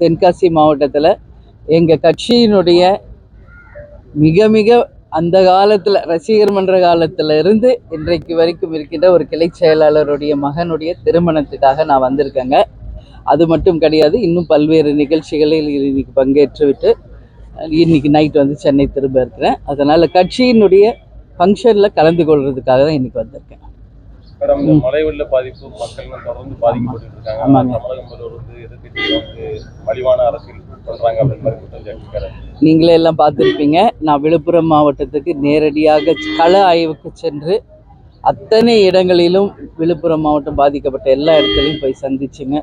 தென்காசி மாவட்டத்தில் எங்கள் கட்சியினுடைய மிக மிக அந்த காலத்தில் ரசிகர் மன்ற காலத்தில் இருந்து இன்றைக்கு வரைக்கும் இருக்கின்ற ஒரு கிளை செயலாளருடைய மகனுடைய திருமணத்துக்காக நான் வந்திருக்கேங்க. அது மட்டும் கிடையாது இன்னும் பல்வேறு நிகழ்ச்சிகளில் இன்னைக்கு பங்கேற்றுவிட்டு இன்னைக்கு நைட் வந்து சென்னை திரும்ப இருக்கிறேன். அதனால் கட்சியினுடைய ஃபங்க்ஷனில் கலந்து கொள்வதுக்காக தான் இன்னைக்கு வந்திருக்கேன். மேடம் இந்த மழை வெள்ள பாதிப்பு மக்கள் தொடர்ந்து பாதிக்கப்பட்டு இருக்காங்க. ஆமாங்க. தமிழக முதல்வர் வந்து எதிர்க்கட்சிகள் வந்து மலிவான அரசியல் பண்றாங்க அப்படின்னு மாதிரி குற்றம் சாட்டியிருக்காரு. நீங்களே எல்லாம் பார்த்துருப்பீங்க. நான் விழுப்புரம் மாவட்டத்துக்கு நேரடியாக கள ஆய்வுக்கு சென்று அத்தனை இடங்களிலும் விழுப்புரம் மாவட்டம் பாதிக்கப்பட்ட எல்லா இடத்துலையும் போய் சந்திச்சுங்க.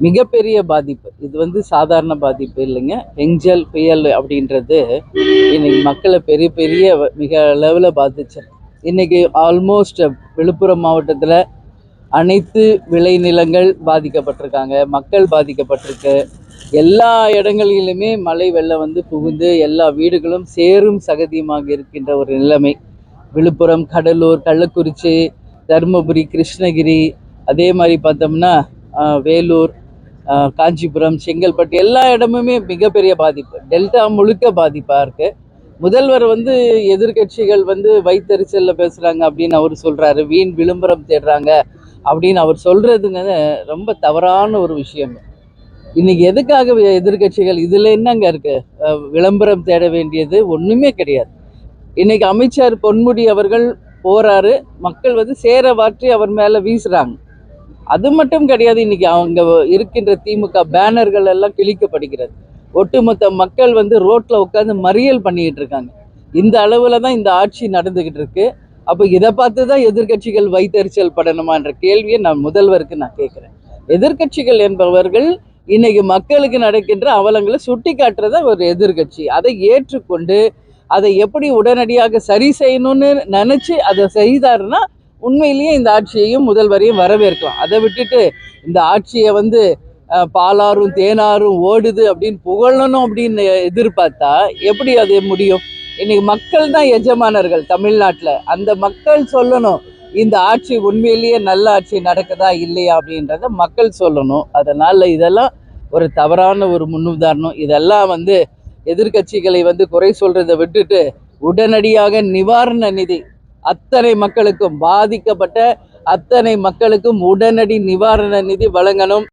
மிகப்பெரிய பாதிப்பு. இது வந்து சாதாரண பாதிப்பு இல்லைங்க. எஞ்சல் புயல் அப்படின்றது இன்னைக்கு மக்களை பெரிய பெரிய மிக அளவில் பாதிச்சு இன்னைக்கு ஆல்மோஸ்ட் விழுப்புரம் மாவட்டத்தில் அனைத்து விளைநிலங்கள் பாதிக்கப்பட்டிருக்காங்க மக்கள் பாதிக்கப்பட்டிருக்கு. எல்லா இடங்களிலுமே மழை வெள்ளம் வந்து புகுந்து எல்லா வீடுகளும் சேரும் சகதியுமாக இருக்கின்ற ஒரு நிலைமை. விழுப்புரம் கடலூர் கள்ளக்குறிச்சி தருமபுரி கிருஷ்ணகிரி அதே மாதிரி பார்த்தோம்னா வேலூர் காஞ்சிபுரம் செங்கல்பட்டு எல்லா இடமுமே மிகப்பெரிய பாதிப்பு. டெல்டா முழுக்க பாதிப்பாக இருக்குது முதல்வர் வந்து எதிர்க்கட்சிகள் வந்து வைத்தறிச்சல்ல பேசுறாங்க அப்படின்னு அவர் சொல்றாரு. வீண் விளம்பரம் தேடுறாங்க அப்படின்னு அவர் சொல்றதுங்க ரொம்ப தவறான ஒரு விஷயம். இன்னைக்கு எதுக்காக எதிர்கட்சிகள் எதிர்க்கட்சிகள் இதுல என்னங்க இருக்கு? விளம்பரம் தேட வேண்டியது ஒண்ணுமே கிடையாது. இன்னைக்கு அமைச்சர் பொன்முடி அவர்கள் போறாரு. மக்கள் வந்து சேர வாற்றி அவர் மேல வீசுறாங்க. அது மட்டும் கிடையாது இன்னைக்கு அவங்க இருக்கின்ற திமுக பேனர்கள் எல்லாம் கிழிக்கப்படுகிறது. ஒட்டுமொத்த மக்கள் வந்து ரோட்டில் உட்காந்து மறியல் பண்ணிக்கிட்டு இருக்காங்க. இந்த அளவில் தான் இந்த ஆட்சி நடந்துக்கிட்டு இருக்கு. அப்போ இதை பார்த்து தான் எதிர்க்கட்சிகள் வைத்தறிச்சல் படணுமான்ற கேள்வியை நான் முதல்வருக்கு நான் கேட்குறேன். எதிர்க்கட்சிகள் என்பவர்கள் இன்னைக்கு மக்களுக்கு நடக்கின்ற அவலங்களை சுட்டி காட்டுறத ஒரு எதிர்க்கட்சி. அதை ஏற்றுக்கொண்டு அதை எப்படி உடனடியாக சரி செய்யணும்னு நினச்சி அதை செய்தாருன்னா உண்மையிலேயே இந்த ஆட்சியையும் முதல்வரையும் வரவேற்கலாம். அதை விட்டுட்டு இந்த ஆட்சியை வந்து பாலாறும் தேனாரும் ஓடுது அப்படின்னு புகழணும் அப்படின்னு எதிர்பார்த்தா எப்படி அது முடியும்? இன்னைக்கு மக்கள் தான் எஜமானர்கள் தமிழ்நாட்டில். அந்த மக்கள் சொல்லணும் இந்த ஆட்சி உண்மையிலேயே நல்ல ஆட்சி நடக்குதா இல்லையா அப்படின்றத மக்கள் சொல்லணும். அதனால் இதெல்லாம் ஒரு தவறான ஒரு முன்னுதாரணம். இதெல்லாம் வந்து எதிர்க்கட்சிகளை வந்து குறை சொல்றதை விட்டுட்டு உடனடியாக நிவாரண நிதி அத்தனை மக்களுக்கும் பாதிக்கப்பட்ட அத்தனை மக்களுக்கும் உடனடி நிவாரண நிதி வழங்கணும்.